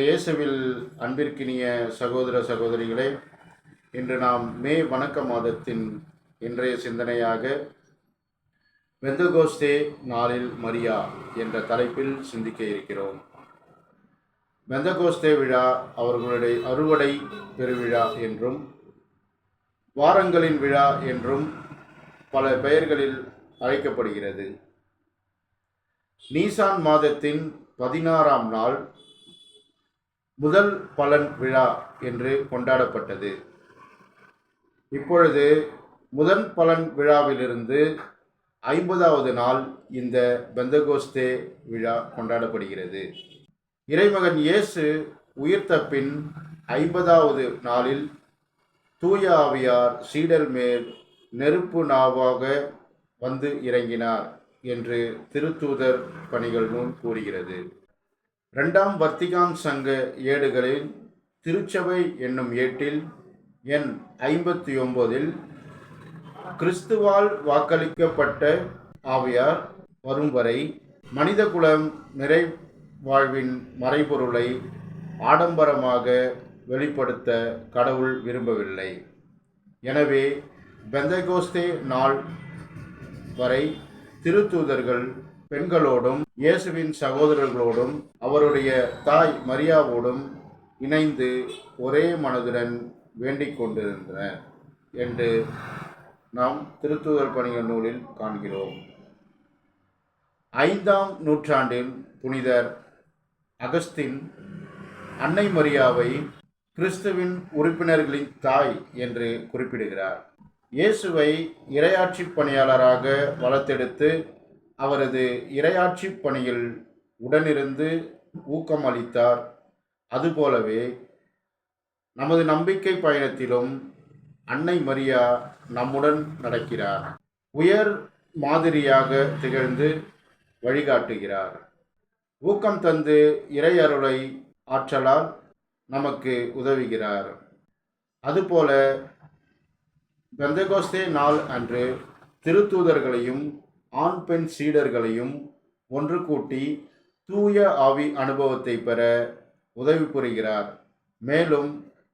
இயேசுவில் அன்பிற்கினிய சகோதர சகோதரிகளே இன்று நாம் மே வணக்க மாதத்தின் இன்றைய சிந்தனையாக வெந்தகோஸ்தே நாளில் மரியா என்ற தலைப்பில் சிந்திக்க இருக்கிறோம். வெந்தகோஸ்தே விழா அவர்களுடைய அறுவடை பெருவிழா என்றும் வாரங்களின் விழா என்றும் பல பெயர்களில் அழைக்கப்படுகிறது. நீசான் மாதத்தின் பதினாறாம் நாள் முதல் பலன் விழா என்று கொண்டாடப்பட்டது. இப்பொழுது முதன் பலன் விழாவிலிருந்து ஐம்பதாவது நாள் இந்த பெந்தகோஸ்தே விழா கொண்டாடப்படுகிறது. இறைமகன் இயேசு உயிர்த்த பின் ஐம்பதாவது நாளில் தூய ஆவியார் சீடர் மேல் நெருப்பு நாவாக வந்து இறங்கினார் என்று திருத்தூதர் பணிகள் நூல் கூறுகிறது. ரெண்டாம் வர்த்திகான் சங்க ஏடுகளில் திருச்சபை என்னும் ஏட்டில் எண் ஐம்பத்தி ஒன்பதில் கிறிஸ்துவால் வாக்களிக்கப்பட்ட ஆவியார் வரும் வரை மனிதகுலம் நிறை வாழ்வின் மறைபொருளை ஆடம்பரமாக வெளிப்படுத்த கடவுள் விரும்பவில்லை. எனவே பெந்தகோஸ்தே நாள் வரை திருத்தூதர்கள் பெண்களோடும் இயேசுவின் சகோதரர்களோடும் அவருடைய தாய் மரியாவோடும் இணைந்து ஒரே மனதுடன் வேண்டிக் கொண்டிருந்தனர் என்று நாம் திருத்துவர் பணிகள் நூலில் காண்கிறோம். ஐந்தாம் நூற்றாண்டில் புனிதர் அகஸ்தின் அன்னை மரியாவை கிறிஸ்துவின் உறுப்பினர்களின் தாய் என்று குறிப்பிடுகிறார். இயேசுவை இரையாட்சி பணியாளராக வளர்த்தெடுத்து அவரது இரையாட்சி பணியில் உடனிருந்து ஊக்கம் அளித்தார். அதுபோலவே நமது நம்பிக்கை பயணத்திலும் அன்னை மரியா நம்முடன் நடக்கிறார். உயர் மாதிரியாக திகழ்ந்து வழிகாட்டுகிறார். ஊக்கம் தந்து இறை அருளை ஆற்றலால் நமக்கு உதவுகிறார். அதுபோல பெந்தகோஸ்தே நாள் அன்று திருத்தூதர்களையும் ஆண் பெண் சீடர்களையும் ஒன்று கூட்டி தூய ஆவி அனுபவத்தை பெற உதவி புரிகிறார். மேலும்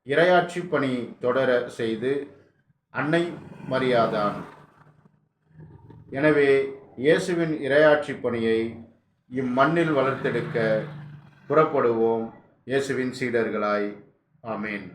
இரையாட்சி பணி தொடர செய்து அன்னை மரியாதான். எனவே இயேசுவின் இரையாட்சி பணியை இம்மண்ணில் வளர்த்தெடுக்க புறப்படுவோம். இயேசுவின் சீடர்களாய். ஆமேன்.